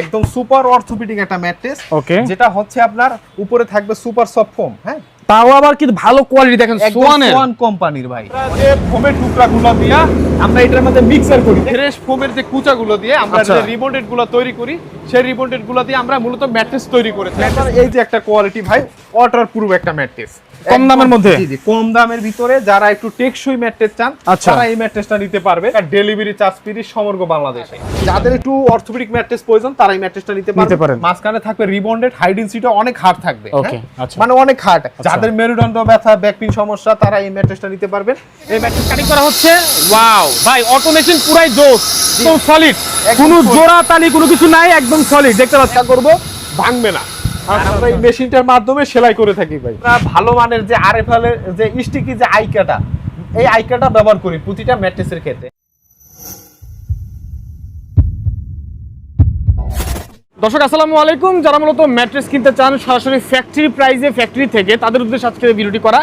একদম super orthopaedic একটা mattress okay যেটা হচ্ছে আপনার উপরে থাকবে সুপার সফট ফোম হ্যাঁ? তাও আবার কিন্তু ভালো কোয়ালিটি দেখেন সোয়ানের। সোয়ান কোম্পানির ভাই। যে ফোমের টুকরাগুলো দিয়ে আমরা এটার মধ্যে মিক্সার করি ফ্রেশ ফোমের যে কুচাগুলো দিয়ে আমরা আচ্ছা। যে রিবন্ডেডগুলো তৈরি করি সেই রিবন্ডেডগুলো দিয়ে আমরা মূলত ম্যাট্রেস তৈরি করে থাকি এই যে একটা কোয়ালিটি ভাই ওয়াটার প্রুফ একটা ম্যাট্রেস। কম দামের মধ্যে? জি জি কম দামের ভিতরে যারা একটু টেকসই ম্যাট্রেস চান আচ্ছা। তারা এই ম্যাট্রেসটা নিতে পারবে। ডেলিভারি চার্জ ফ্রি সমগ্র বাংলাদেশে। যাদের একটু অর্থোপেডিক ম্যাট্রেস প্রয়োজন তারা এই ম্যাট্রেসটা নিতে নিতে পারেন। মাঝখানে থাকবে রিবন্ডেড হাইডিং সিটও অনেক হার্ড থাকবে। হ্যাঁ? আচ্ছা। মানে অনেক হার্ড। যাদের মেরুদণ্ড ব্যথা ব্যাকপিন সমস্যা তারা এই ম্যাট্রেসটা নিতে পারবেন। এই ম্যাট্রেস কাটিং করা হচ্ছে। ওয়াও ভাই অটোমেশন পুরাই জোস। একদম সলিড কোনো জোড়া তালি কোনো কিছু নাই একদম সলিড দেখতে পাচ্ছেন। করব। ভাঙবে না। আর আমরা এই মেশিনটার মাধ্যমে সেলাই করে থাকি ভাই। ভালো মানের যে আরএফএল এর যে স্টিকি যে আইকাটা এই আইকাটা ব্যবহার করি প্রতিটা ম্যাট্রেসের ক্ষেত্রে। দর্শক আসসালামু আলাইকুম। যারা মূলত ম্যাট্রেস কিনতে চান সরাসরি ফ্যাক্টরি প্রাইজে ফ্যাক্টরি থেকে তাদের উদ্দেশ্যে আজকে ভিডিওটি করা।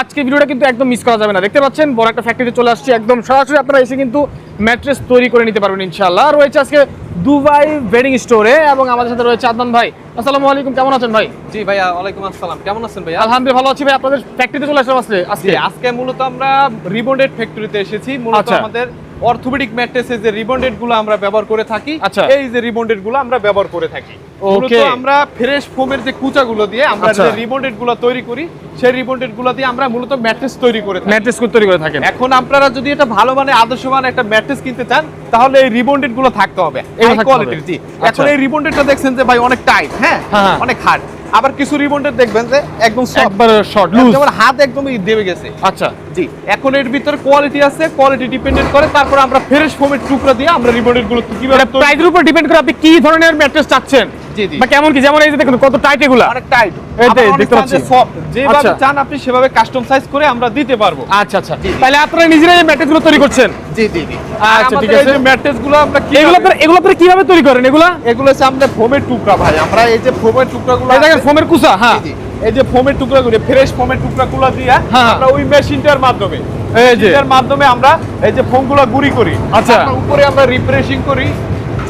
আজকে ভিডিওটা কিন্তু একদম মিস করা যাবে না। দেখতে পাচ্ছেন বড় একটা ফ্যাক্টরিতে চলে আসছে। একদম সরাসরি আপনারা এসে কিন্তু ম্যাট্রেস তৈরি করে নিতে পারবেন ইনশাল্লাহ রয়েছে আজকে দুবাই বেডিং স্টোরে এবং আমাদের সাথে রয়েছে আদনান ভাই। আসসালামু আলাইকুম কেমন আছেন ভাই? জি ভাইয়া ওয়ালাইকুম আসসালাম। কেমন আছেন ভাই আলহামদুলিল্লাহ ভালো আছি ভাই। আপনাদের ফ্যাক্টরিতে চলে আসলাম আজকে আজকে। আজকে মূলত আমরা রিবন্ডেড ফ্যাক্টরিতে এসেছি। মূলত আচ্ছা। আমাদের অর্থোপেডিক ম্যাট্রেসে যে রিবন্ডেডগুলো আমরা ব্যবহার করে থাকি আচ্ছা। এই যে রিবন্ডেডগুলো আমরা ব্যবহার করে থাকি। Okay. আমরা ফ্রেশ ফোমের যে কুচাগুলো দিয়ে আমরা আচ্ছা। যে রিবন্ডেডগুলো তৈরি করি সেই রিবন্ডেডগুলো দিয়ে আমরা মূলত ম্যাট্রেস তৈরি করে থাকি। ম্যাট্রেস তৈরি করে থাকেন। এখন আপনারা যদি এটা ভালো মানে আদর্শমান একটা ম্যাট্রেস কিনতে চান তাহলে এই রিবন্ডেডগুলো থাকতে হবে। থাকতে কোয়ালিটির জি। আচ্ছা। এখন এই রিবন্ডেডটা দেখছেন যে ভাই অনেক টাইট হ্যাঁ? হ্যাঁ, হ্যাঁ। অনেক হার্ড আবার কিছু রিবন্ডেড দেখবেন যে একদম একবার শর্ট লুজ যেমন হাত একদমই দেবে গেছে। আচ্ছা। জি। এখন এর ভিতরে কোয়ালিটি আছে কোয়ালিটি ডিপেন্ডেন্ট করে তারপর আমরা ফ্রেশ ফোমের টুকরা দিয়ে আমরা রিবন্ডেডগুলো কীভাবে প্রাইসের উপর ডিপেন্ড করে আপনি কি ধরনের ম্যাট্রেস চাচ্ছেন? বা কেমন কি? যেমন এই যে দেখুন কত টাইট এগুলা। অনেক টাইট এই দেখতে পাচ্ছি। সফট যেভাবে আচ্ছা। চান আপনি সেভাবে কাস্টম সাইজ করে আমরা দিতে পারব। আচ্ছা আচ্ছা। তাহলে আপনারা নিজেরাই এই ম্যাট্রেসগুলো তৈরি করছেন? জি জি জি। আচ্ছা, ঠিক আছে। ম্যাট্রেসগুলো আমরা কি এগুলো আপনারা এগুলো আপনারা কীভাবে তৈরি করেন? এগুলা? এগুলো হচ্ছে আমাদের ফোমের টুকরা ভাই। আমরা এই যে ফোমের টুকরাগুলো এই দেখেন ফোমের কুসা হ্যাঁ। এই যে ফোমের টুকরাগুলো ফ্রেশ ফোমের টুকরাগুলো দিয়ে হ্যাঁ। আমরা ওই মেশিনটার মাধ্যমে এই যে। এর মাধ্যমে আমরা এই যে ফোমগুলো গুঁড়ি করি। আচ্ছা। উপরে আমরা রিফ্রেশিং করি।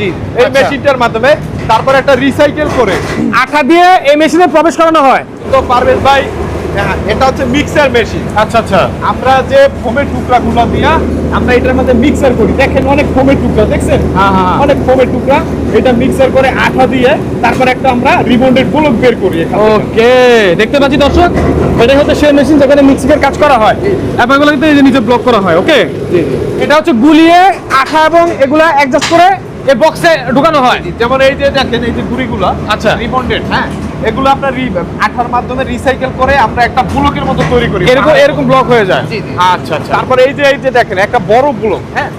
এই আচ্ছা। মেশিনটার মাধ্যমে তারপর একটা রিসাইকেল করে। আঠা দিয়ে এই মেশিনে প্রবেশ করানো হয়? তো পারভেজ ভাই হ্যাঁ, এটা হচ্ছে মিক্সার মেশিন আচ্ছা আচ্ছা। আমরা যে ফোমের টুকরাগুলো দিয়া আমরা এটার মধ্যে মিক্সার করি। দেখেন অনেক ফোমের টুকরা দেখছেন? হ্যাঁ, হ্যাঁ। অনেক ফোমের টুকরা। এটা মিক্সার করে আঠা দিয়ে তারপর একটা আমরা রিবন্ডেড গোলক বের করি ওকে দেখতে পাচ্ছি দর্শক এটা হচ্ছে সেই মেশিন যেখানে মিক্সিং কাজ করা হয়। এগুলো কিন্তু এই যে নিচে ব্লক করা হয় ওকে? এটা হচ্ছে গুলিয়ে আঠা এবং এগুলা অ্যাডজাস্ট করে এই বক্সে ঢুকানো হয়? যেমন এই যে দেখেন এই যে গুড়িগুলো আচ্ছা। রিবন্ডেড হ্যাঁ? এগুলো আপনার আঠার মাধ্যমে রিসাইকেল করে আমরা একটা ব্লকের মতো তৈরি করি। এরকম এরকম ব্লক হয়ে যায়। আচ্ছা আচ্ছা। তারপর এই যে এই যে দেখেন একটা বড় ব্লক হ্যাঁ?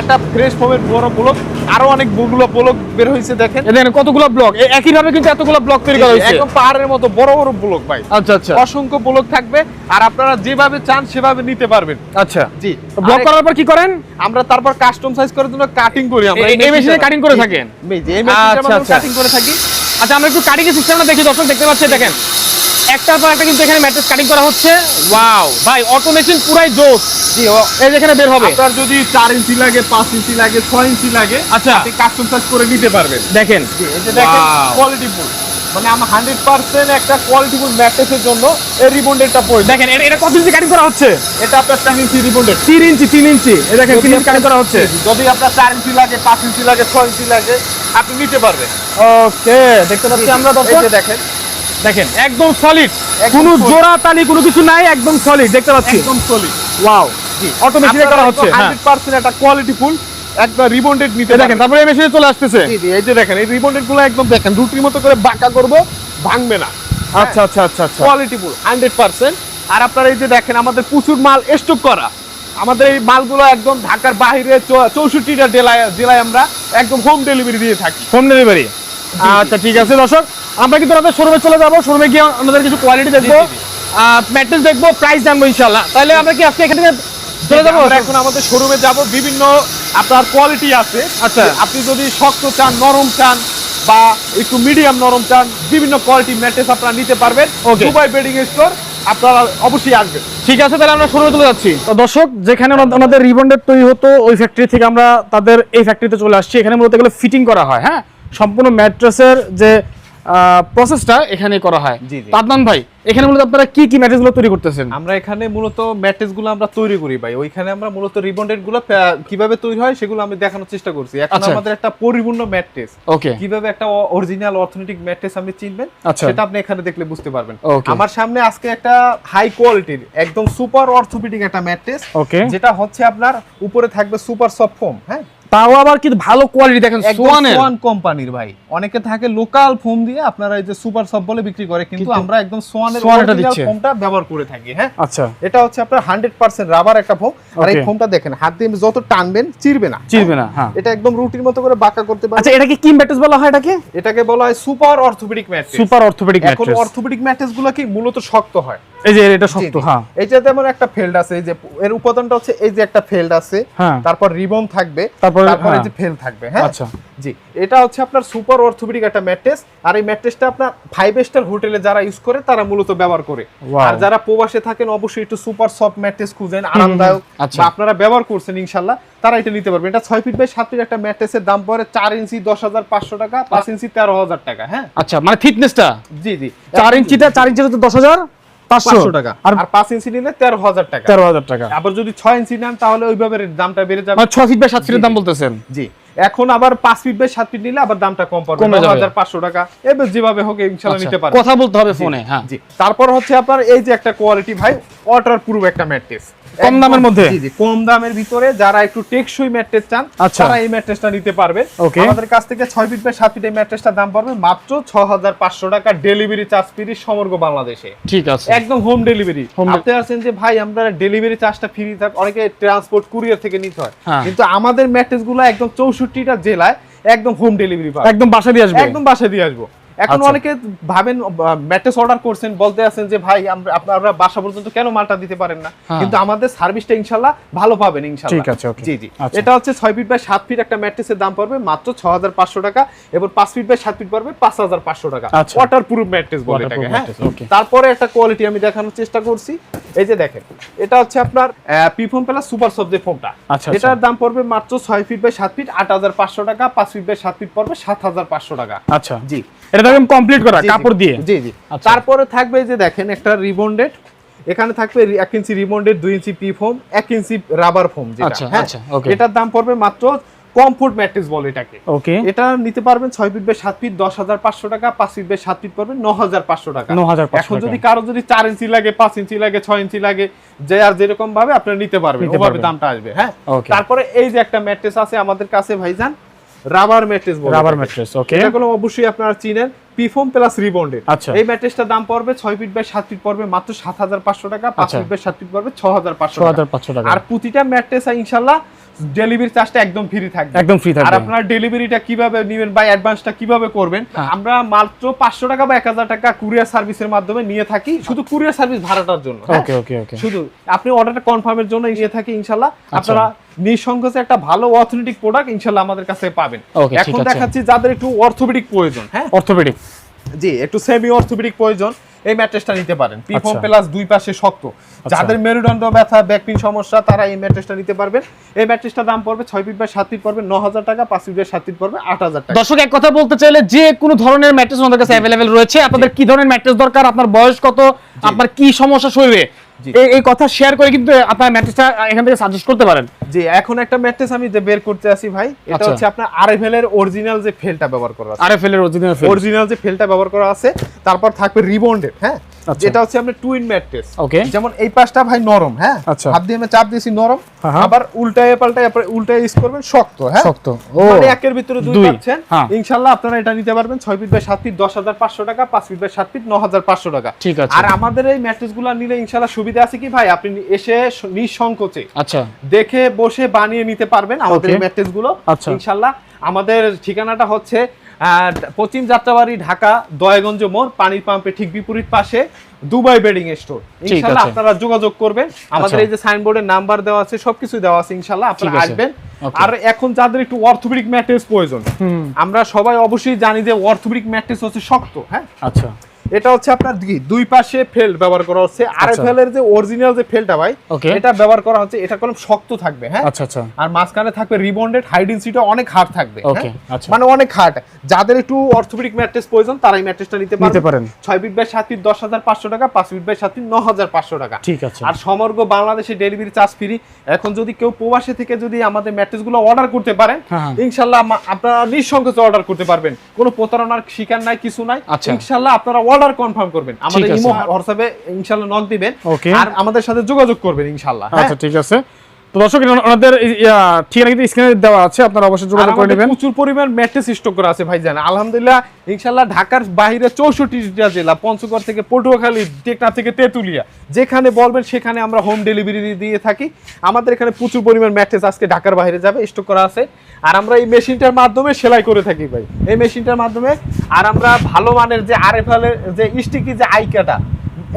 একটা ফ্রেশ ফোমের বড় ব্লক আরও অনেকগুলো ব্লক বের হয়েছে দেখেন। দেখেন কতগুলো ব্লক একই ভাবে কিন্তু এতগুলো ব্লক তৈরি করা হয়েছে। একদম পাহাড়ের মতো বড় বড় ব্লক ভাই। আচ্ছা আচ্ছা। অসংখ্য ব্লক থাকবে আর আপনারা যেভাবে চান সেভাবে নিতে পারবেন। আচ্ছা। জি। ব্লক করার পর কি করেন? আমরা তারপর কাস্টম সাইজ করার জন্য কাটিং করি আমরা। এই- মেশিনে cutting করে থাকেন? এই আচ্ছা, মেশিনে আচ্ছা। কাটিং করে থাকি। আচ্ছা আমরা একটু কাটিং এর সিস্টেমটা দেখি দর্শক দেখতে পাচ্ছি দেখেন। একটার পর একটা কিন্তু এখানে ম্যাট্রেস কাটিং করা হচ্ছে। ওয়াও ভাই অটোমেশন পুরাই জোস। জি এই যেখানে বের হবে। আপনার যদি চার ইঞ্চি লাগে পাঁচ ইঞ্চি লাগে ছয় ইঞ্চি লাগে আচ্ছা। আপনি কাস্টম সাইজ করে নিতে পারবেন। দেখেন। জি এই যে দেখেন কোয়ালিটি ফুল মানে আমার হান্ড্রেড পার্সেন্ট একটা কোয়ালিটি ফুল ম্যাট্রেসের জন্য এই রিবন্ডেডটা প্রয়োজন দেখেন এটা- কত ইঞ্চি কাটিং করা হচ্ছে? এটা আপনার চার ইঞ্চি রিবন্ডেড তিন ইঞ্চি তিন ইঞ্চি। এই দেখেন তিন ইঞ্চি কাটিং করা হচ্ছে। যদি আপনার চার ইঞ্চি লাগে পাঁচ ইঞ্চি লাগে ছয় ইঞ্চি লাগে আপনি নিতে পারবেন। ওকে দেখতে পাচ্ছি আমরা এই দর্শক। যে দেখেন। দেখেন একদম সলিড কোনো জোড়া তালি কোনো কিছু নাই একদম সলিড দেখতে পাচ্ছি। একদম সলিড ওয়াও অটোমেশনে করা হচ্ছে হ্যাঁ। হান্ড্রেড পার্সেন্ট একটা কোয়ালিটি ফুল একবার রিবন্ডেড নিতে দেখেন তারপরে এই মেশিনে চলে আসতেছে। জি জি এই যে দেখেন এই রিবন্ডেডগুলো একদম দেখেন রুটির মতো করে বাঁকা করব ভাঙবে না। আচ্ছা আচ্ছা আচ্ছা আচ্ছা। কোয়ালিটি ফুল হান্ড্রেড পার্সেন্ট আর আপনারা এই যে দেখেন আমাদের প্রচুর মাল স্টক করা। আমাদের এই মালগুলো একদম ঢাকার বাইরে চৌষট্টিটা জেলায় জেলায় আমরা একদম হোম ডেলিভারি দিয়ে থাকি। হোম ডেলিভারি আচ্ছা ঠিক আছে দর্শক। আমরা কিন্তু আমাদের শোরুমে চলে যাব শোরুমে গিয়ে আমাদের কিছু কোয়ালিটি দেখব। ম্যাট্রেস দেখব প্রাইস জানব ইনশাল্লাহ তাহলে আমরা কি আজকে এখান থেকে চলে যাব? এখন আমাদের শোরুমে যাব বিভিন্ন আপনার কোয়ালিটি আছে। আচ্ছা। আপনি যদি শক্ত চান নরম চান বা একটু মিডিয়াম নরম চান বিভিন্ন কোয়ালিটি ম্যাট্রেস আপনারা নিতে পারবেন. দুবাই বেডিং স্টোর আপনারা অবশ্যই আসবেন। ঠিক আছে তাহলে আমরা শোরুমে চলে যাচ্ছি। তো দর্শক যেখানে ওনা- ওনাদের রিবন্ডেড তৈরি হতো ওই ফ্যাক্টরি থেকে আমরা তাদের এই ফ্যাক্টরিতে চলে আসছি। এখানে মূলত এগুলো ফিটিং করা হয় হ্যাঁ? সম্পূর্ণ ম্যাট্রেসের যে প্রসেসটা এখানে করা হয়। আদনান ভাই এখানে মূলত আপনারা কি কি ম্যাট্রেসগুলো তৈরি করতেছেন? আমরা এখানে মূলত ম্যাট্রেসগুলো আমরা তৈরি করি ভাই। ওইখানে আমরা মূলত রিবন্ডেডগুলো কীভাবে তৈরি হয় সেগুলো আমি দেখানোর চেষ্টা করছি। এখন আচ্ছা। আমাদের একটা পরিপূর্ণ ম্যাট্রেস ওকে। কীভাবে একটা অরিজিনাল অর্থনৈতিক ম্যাট্রেস আপনি চিনবেন আচ্ছা। সেটা আপনি এখানে দেখলে বুঝতে পারবেন। আমার সামনে আজকে একটা হাই কোয়ালিটির একদম সুপার অর্থোপেডিক একটা ম্যাট্রেস ওকে। যেটা হচ্ছে আপনার উপরে থাকবে সুপার সফট ফোম হ্যাঁ? তাও আবার কিন্তু ভালো কোয়ালিটি দেখেন সোয়ানের। সোয়ান কোম্পানির ভাই। অনেকে থাকে লোকাল ফোম দিয়ে আপনারা এই যে সুপার সফট বলে বিক্রি করে কিন্তু আমরা একদম সোয়ানের অরিজিনাল ফোমটা ব্যবহার করে থাকি হ্যাঁ? আচ্ছা। এটা হচ্ছে আপনার হান্ড্রেড পার্সেন্ট রাবার একটা ফোম আর এই ফোমটা দেখেন হাত দিয়ে যত টানবেন চিরবে না। চিরবে না হ্যাঁ। এটা একদম রুটির মতো করে বাঁকা করতে পারবেন। আচ্ছা এটাকে কি ম্যাট্রেস বলা হয় এটাকে? এটাকে বলা হয় super orthopedic mattress super orthopedic এখন অর্থোপেডিক ম্যাট্রেসগুলো কি মূলত শক্ত হয়? এই যে এটা শক্ত। হ্যাঁ। এইটা যেমন একটা ফেল্ড আছে এই যে এর উপাদানটা হচ্ছে এই যে একটা ফেল্ড আছে। হ্যাঁ। তারপর রিবন থাকবে। তারপরে, তারপর হ্যাঁ। যে ফেল থাকবে হ্যাঁ? আচ্ছা। জি এটা হচ্ছে আপনার সুপার অর্থোপেডিক একটা ম্যাট্রেস আর এই ম্যাট্রেসটা আপনার ফাইভ স্টার হোটেলে যারা ইউজ করে তারা মূলত ব্যবহার করে। আর যারা প্রবাসে থাকেন অবশ্যই একটু সুপার সফট ম্যাট্রেস খুঁজেন আরামদায়ক আচ্ছা। বা আপনারা ব্যবহার করছেন ইনশাল্লাহ তারা এটা নিতে পারবেন। এটা ছয় ফিট বাই সাত ফিট একটা ম্যাট্রেসের দাম পড়ে চার ইঞ্চি দশ হাজার পাঁচশো টাকা পাঁচ ইঞ্চি তেরো হাজার টাকা হ্যাঁ। আচ্ছা মানে থিকনেসটা জি জি। চার ইঞ্চিটা চার ইঞ্চিটা তো দশ হাজার? পাঁচশো। পাঁচশো টাকা। আর আর পাঁচ ইঞ্চি নিলে তেরো হাজার টাকা। তেরো হাজার টাকা। আবার যদি ছয় ইঞ্চি নেন তাহলে ওইভাবে দামটা বেড়ে যাবে। মানে ছয় ফিট বা সাত ফিটের দাম বলতেছেন। জি। এখন আবার পাঁচ ফিট বাই সাত ফিট নিলে আবার দামটা কম পড়বে। কমে যাবে। পাঁচশো টাকা। এবার যেভাবে হোক ইনশাল্লাহ আচ্ছা। নিতে পারবে কথা বলতে হবে ফোনে হ্যাঁ। জি। তারপর হচ্ছে আপনার এই যে একটা কোয়ালিটি ভাই ওয়াটার প্রুফ একটা ম্যাট্রেস কম দামের মধ্যে? জি জি কম দামের ভিতরে যারা একটু টেকসই ম্যাট্রেস চান আচ্ছা। তারা এই ম্যাট্রেসটা নিতে পারবে। আমাদের কাছ থেকে ছয় ফিট বাই সাত ফিট এই ম্যাট্রেসটা দাম পড়বে মাত্র 6500 টাকা ডেলিভারি চার্জ ফ্রি সমগ্র বাংলাদেশে। ঠিক আছে। একদম হোম ডেলিভারি আপনি আছেন যে ভাই আমরা ডেলিভারি চার্জটা ফ্রি থাক অনেকে ট্রান্সপোর্ট কুরিয়ার থেকে নিতে হয়। হ্যাঁ। কিন্তু আমাদের ম্যাট্রেসগুলো একদম 64 পঁয়ষট্টিটা জেলায় একদম হোম ডেলিভারি একদম বাসা দিয়ে আসব। একদম বাসা দিয়ে আসব। এখন আচ্ছা। অনেকে ভাবেন ম্যাট্রেস অর্ডার করছেন বলতে আছেন যে ভাই আমরা আপনারা বাসা পর্যন্ত কেন মালটা দিতে পারেন না? হ্যাঁ। কিন্তু আমাদের সার্ভিসটা ইনশাল্লাহ ভালো পাবেন ইনশাল্লাহ। ঠিক আছে. জি জি। আচ্ছা। এটা হচ্ছে ছয় ফিট বাই সাত ফিট একটা ম্যাট্রেসের দাম পড়বে মাত্র ছ হাজার পাঁচশো টাকা এবং পাঁচ ফিট বাই সাত ফিট পড়বে পাঁচ হাজার পাঁচশো টাকা। ওয়াটার প্রুফ ম্যাট্রেস বলে এটাকে হ্যাঁ? তারপরে একটা কোয়ালিটি আমি দেখানোর চেষ্টা করছি। এই যে দেখেন এটা হচ্ছে আপনার পিফোম প্লাস সুপার সবজে ফোমটা আচ্ছা, এটার দাম পড়বে মাত্র ছয় ফিট বাই সাত ফিট আট হাজার পাঁচশো টাকা পাঁচ ফিট বাই সাত ফিট পড়বে সাত হাজার পাঁচশো টাকা। আচ্ছা। জি। এটা একদম কমপ্লিট করা। কাপড় দিয়ে? জি জি। আচ্ছা। তারপরে থাকবে যে দেখেন একটা রিবন্ডেড এখানে থাকবে এক ইঞ্চি রিবন্ডেড দুই ইঞ্চি পি ফোম এক ইঞ্চি রাবার ফোম যেটা। আচ্ছা, হ্যাঁ? আচ্ছা, এটার দাম পড়বে মাত্র কমফোর্ট ম্যাট্রেস বলে এটাকে। ওকে এটা নিতে পারবেন ছয় ফিট বাই সাত ফিট দশ হাজার পাঁচশো টাকা পাঁচ ফিট বাই সাত ফিট পড়বে ন হাজার পাঁচশো টাকা। 9,500 এখন যদি কারও যদি চার ইঞ্চি লাগে পাঁচ ইঞ্চি লাগে ছয় ইঞ্চি লাগে যে আর যেরকম ভাবে আপনারা নিতে পারবেন ওভাবে দামটা আসবে হ্যাঁ? তারপরে এই যে একটা ম্যাট্রেস আছে আমাদের কাছে ভাইজান রাবার ম্যাট্রেস বলে রাবার ম্যাট্রেস ওকে এটা কোনো অবশ্যই আপনারা চিনেন। পিফোম প্লাস রিবন্ডেড আচ্ছা। এই ম্যাট্রেসটার দাম পড়বে ছয় ফিট বাই সাত ফিট পড়বে মাত্র সাত হাজার পাঁচশো টাকা পাঁচ। ফিট বাই সাত ফিট পড়বে ছ হাজার পাঁচশো ছ হাজার পাঁচশো টাকা। আর প্রতিটা ম্যাট্রেস ইনশাল্লাহ ডেলিভারি চার্জটা একদম ফ্রি থাকবে। একদম ফ্রি আর থাকবে আপনার ডেলিভারিটা কীভাবে নেবেন বা অ্যাডভান্সটা কীভাবে করবেন হ্যাঁ। আমরা মাত্র পাঁচশো টাকা বা এক হাজার টাকা কুরিয়ার সার্ভিসের মাধ্যমে নিয়ে থাকি শুধু কুরিয়ার সার্ভিস ভাড়াটার জন্য? ওকে ওকে ওকে শুধু আপনি অর্ডারটা কনফার্মের জন্য নিয়ে থাকি ইনশাল্লাহ। আচ্ছা। আপনারা নিঃসংকোচে একটা ভালো অর্থনৈতিক প্রোডাক্ট ইনশাল্লাহ আমাদের কাছে পাবেন। এখন দেখাচ্ছি যাদের একটু অর্থোপেডিক প্রয়োজন হ্যাঁ? অর্থোপেডিক জি একটু সেমি অর্থোপেডিক প্রয়োজন। এই ম্যাট্রেসটা নিতে পারেন। পিফম আচ্ছা। প্লাস দুই পাশে শক্ত। যাদের মেরুদণ্ড ব্যথা ব্যাকপিন সমস্যা তারা এই ম্যাট্রেসটা নিতে পারবেন। এই ম্যাট্রেসটা দাম পড়বে ছয় ফিট বাই সাত ফিট পড়বে ন হাজার টাকা পাঁচ ফিট বাই সাত ফিট পড়বে আট হাজার টাকা। দর্শক এক কথা বলতে চাইলে যে কোনো ধরনের ম্যাট্রেস আমাদের কাছে অ্যাভেলেবেল রয়েছে আপনাদের কি ধরনের ম্যাট্রেস দরকার আপনার বয়স কত আপনার কি সমস্যা শরীরে। এই এই কথা শেয়ার করে কিন্তু আপনার ম্যাট্রেসটা এখান থেকে সাজেস্ট করতে পারেন জি এখন একটা ম্যাট্রেস আমি যে বের করতে আসি ভাই এটা আচ্ছা। হচ্ছে আপনার আরএফএল এর অরিজিনাল যে ফেলটা ব্যবহার করা আছে আরএফএল এর অরিজিনাল ফেল অরিজিনাল যে ফেলটা ব্যবহার করা আছে তারপর থাকবে রিবন্ডেড হ্যাঁ। যেটা হচ্ছে টুইন ম্যাট্রেস ওকে যেমন এই পাশটা ভাই নরম হ্যাঁ? আচ্ছা। হাত দিয়ে আমি চাপ দিয়েছি নরম হ্যাঁ, হ্যাঁ। আবার উল্টায় পাল্টায় আপনার উল্টায় ইউজ করবেন শক্ত হ্যাঁ? শক্ত। মানে একের ভিতরে দুই পাচ্ছেন। হ্যাঁ। ইনশাল্লাহ আপনারা এটা নিতে পারবেন ছয় ফিট বাই সাত ফিট দশ হাজার পাঁচশো টাকা পাঁচ ফিট বাই সাত ফিট ন হাজার পাঁচশো টাকা। ঠিক আছে। আর আমাদের এই ম্যাট্রেসগুলো নিলে ইনশাল্লাহ সুবিধা আছে কি ভাই? আপনি এসে নিঃসংকোচে আচ্ছা। দেখে বসে বানিয়ে নিতে পারবেন আমাদের Okay. এই ম্যাট্রেসগুলো। আচ্ছা। ইনশাল্লাহ আমাদের ঠিকানাটা হচ্ছে পশ্চিম যাত্রাবাড়ি ঢাকা দয়াগঞ্জ মোড় পানির পাম্পে ঠিক বিপরীত পাশে দুবাই বেডিং স্টোর। ইনশাল্লাহ আপনারা যোগাযোগ করবেন। আমাদের আচ্ছা। এই যে সাইনবোর্ডের নাম্বার দেওয়া আছে সবকিছু দেওয়া আছে ইনশাল্লাহ আপনারা আসবেন। আর এখন যাদের একটু অর্থোপেডিক ম্যাট্রেস প্রয়োজন আমরা সবাই অবশ্যই জানি যে অর্থোপেডিক ম্যাট্রেস হচ্ছে শক্ত হ্যাঁ? আচ্ছা। এটা হচ্ছে আপনার কি দুই পাশে ফেল্ড ব্যবহার করা হচ্ছে আরএফএল এর যে অরিজিনাল যে ফেল্ডটা ভাই এটা ব্যবহার করা হচ্ছে এটা কলম শক্ত থাকবে হ্যাঁ আচ্ছা আচ্ছা আর মাঝখানে থাকবে রিবন্ডেড হাই ডেন্সিটি অনেক হার্ড থাকবে হ্যাঁ? আচ্ছা। মানে অনেক হার্ড যাদের একটু অর্থোপেডিক ম্যাট্রেস প্রয়োজন তারা এই ম্যাট্রেসটা নিতে নিতে পারেন পারেন। ছয় ফিট বাই সাত ফিট দশ হাজার পাঁচশো টাকা পাঁচ ফিট বাই সাত ফিট ন হাজার পাঁচশো টাকা ঠিক আছে। আর সমগ্র বাংলাদেশে ডেলিভারি চার্জ ফ্রি এখন যদি কেউ প্রবাসী থেকে যদি আমাদের ম্যাট্রেসগুলো অর্ডার করতে পারেন হ্যাঁ, হ্যাঁ। ইনশাল্লাহ আপনারা নিঃসংকোচে অর্ডার করতে পারবেন কোনো প্রতারণার শিকার নাই কিছু নাই আচ্ছা। ইনশাল্লাহ আপনারা অর্ডার কনফার্ম করবেন আমাদের ইমো হোয়াটসঅ্যাপে ইনশাআল্লাহ নক দিবেন. আর আমাদের সাথে যোগাযোগ করবেন ইনশাল্লাহ হ্যাঁ? আচ্ছা ঠিক আছে তো দর্শক ওনাদের ঠিকানা কিন্তু স্ক্রিনে দেওয়া আছে আপনারা অবশ্যই যোগাযোগ করে নেবেন। প্রচুর পরিমাণ ম্যাট্রেস স্টক করা আছে ভাইজান। আলহামদুলিল্লাহ ইনশাল্লাহ ঢাকার বাইরে চৌষট্টিটা জেলা পঞ্চগড় থেকে পটুয়াখালী টেকনা থেকে তেতুলিয়া যেখানে বলবেন সেখানে আমরা হোম ডেলিভারি দিয়ে থাকি। আমাদের এখানে প্রচুর পরিমাণ ম্যাট্রেস আজকে ঢাকার বাইরে যাবে স্টক করা আছে। আর আমরা এই মেশিনটার মাধ্যমে সেলাই করে থাকি ভাই। এই মেশিনটার মাধ্যমে আর আমরা ভালো মানের যে এর যে স্টিকি যে আইকাটা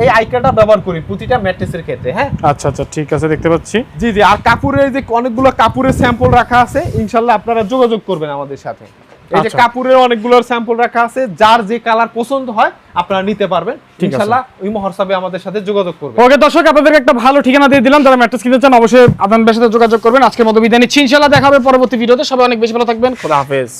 এই আইকাটা ব্যবহার করি প্রতিটা ম্যাট্রেসের ক্ষেত্রে হ্যাঁ? আচ্ছা আচ্ছা ঠিক আছে দেখতে পাচ্ছি। জি জি আর কাপুরের যে অনেকগুলো কাপুরের স্যাম্পল রাখা আছে ইনশাল্লাহ আপনারা যোগাযোগ করবেন আমাদের সাথে। এই যে আচ্ছা। কাপুরের অনেকগুলো স্যাম্পল রাখা আছে যার যে কালার পছন্দ হয় আপনারা নিতে পারবেন। আছে। ওই মহরসাবে আমাদের সাথে যোগাযোগ করবেন। ওকে দর্শক আপনাদেরকে একটা ভালো ঠিকানা দিয়ে দিলাম। যারা ম্যাট্রেস কিনতে চান অবশ্যই আপনাদের সাথে যোগাযোগ করবেন। আজকের মতো বিদায় নিচ্ছি। ইনশাল্লাহ দেখা হবে পরবর্তী ভিডিওতে। সবাই অনেক বেশি ভালো থাকবেন। খোদা হাফেজ।